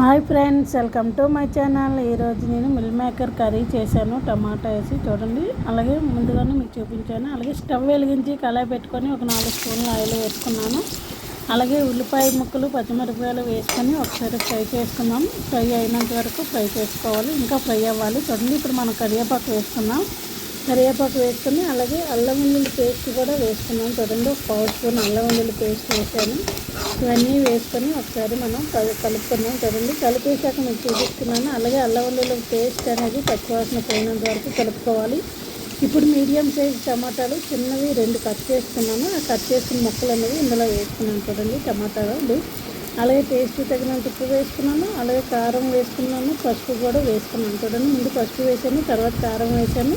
Hi friends welcome to my channel. ఈరోజు నేను meal maker curry చేశాను. టమాటా వేసి చూడండి. అలాగే ముందుగానే మీకు చూపించాను. అలాగే స్టవ్ వెలిగించి కళాయి పెట్టుకొని ఒక నాలుగు స్పూన్లు ఆయిల్ వేసుకున్నాను. అలాగే ఉల్లిపాయ ముక్కలు పచ్చిమిరపకాయలు వేసుకొని ఒకసారి ఫ్రై చేసుకున్నాం ఫ్రై అయినంత వరకు ఫ్రై చేసుకోవాలి. ఇంకా ఫ్రై అవ్వాలి. చూడండి ఇప్పుడు మనం కరివేపాకు వేసుకున్నాం కరివేపాకు వేసుకొని అలాగే అల్లం వెల్లుల్లి పేస్ట్ కూడా వేసుకున్నాం చూడండి ఒక పావు స్పూన్ అల్లం వెల్లుల్లి పేస్ట్ వేసాను. ఇవన్నీ వేసుకొని ఒకసారి మనం కలుపుకున్నాం చూడండి కలిపేశాక మీకు చూపిస్తున్నాను. అలాగే అల్లం వెల్లుల్లి పేస్ట్ అనేది పచ్చివాసన పోయినంత వరకు కలుపుకోవాలి. ఇప్పుడు మీడియం సైజ్ టమాటాలు చిన్నవి రెండు కట్ చేసుకున్నాను. ఆ కట్ చేసిన ముక్కలు అనేవి ఇందులో వేసుకున్నాను చూడండి టమాటాలు. అలాగే టేస్ట్ తగినంత ఉప్పు వేసుకున్నాను. అలాగే కారం వేసుకున్నాను. పసుపు కూడా వేసుకున్నాను చూడండి ముందు పసుపు వేసాను తర్వాత కారం వేసాను.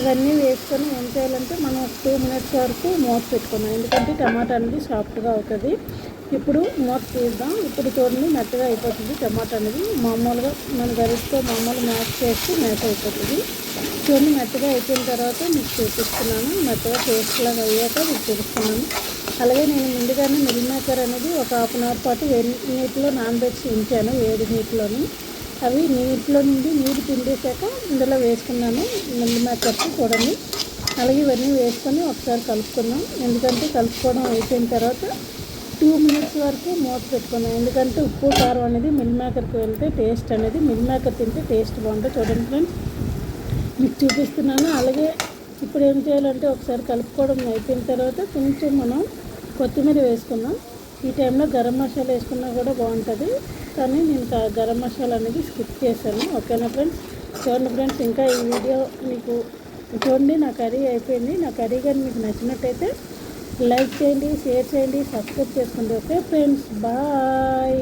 ఇవన్నీ వేసుకొని ఏం చేయాలంటే మనం టూ మినిట్స్ వరకు మూత పెట్టుకున్నాం ఎందుకంటే టమాటా అనేది సాఫ్ట్గా అవుతుంది. ఇప్పుడు మూత తీద్దాం. ఇప్పుడు చూడండి మెత్తగా అయిపోతుంది టమాటా అనేది. మామూలుగా మన గరిటితో మామూలు మ్యాచ్ చేస్తే మ్యాచ్ అయిపోతుంది. చూడండి మెత్తగా అయిపోయిన తర్వాత మీకు చూపిస్తున్నాను. మెత్తగా లాగా అయ్యాక మీకు చూపిస్తున్నాను. అలాగే నేను ముందుగానే మిల్ మేకర్ అనేది ఒక హాఫ్ అన్ అవర్ పాటు వేడి నీటిలో నానబెట్టి ఉంచాను వేడి నీటిలోని. అవి నీటిలో నుండి నీరు పిండేశాక ఇందులో వేసుకున్నాను మిల్లి మేకర్స్ చూడండి అలాగే ఇవన్నీ వేసుకొని ఒకసారి కలుపుకున్నాం. ఎందుకంటే కలుపుకోవడం అయిపోయిన తర్వాత టూ మినిట్స్ వరకు మూత పెట్టుకున్నాం. ఎందుకంటే ఉప్పు కారం అనేది మిల్ మేకర్కి వెళ్తే టేస్ట్ అనేది మిల్ మేకర్ తింటే టేస్ట్ బాగుంటుంది. చూడండి ఫ్రెండ్స్ మీకు చూపిస్తున్నాను. అలాగే ఇప్పుడు ఏం చేయాలంటే ఒకసారి కలుపుకోవడం అయిపోయిన తర్వాత కొంచెం మనం కొత్తిమీర వేసుకున్నాం. ఈ టైంలో గరం మసాలా వేసుకున్నా కూడా బాగుంటుంది. కానీ నేను గరం మసాలా అనేది స్కిప్ చేశాను. ఓకేనా ఫ్రెండ్స్? చూడండి ఫ్రెండ్స్ ఇంకా ఈ వీడియో మీకు చూడండి నా కర్రీ అయిపోయింది. నా కర్రీ కానీ మీకు నచ్చినట్టయితే లైక్ చేయండి షేర్ చేయండి సబ్స్క్రైబ్ చేసుకోండి. Okay friends? బాయ్!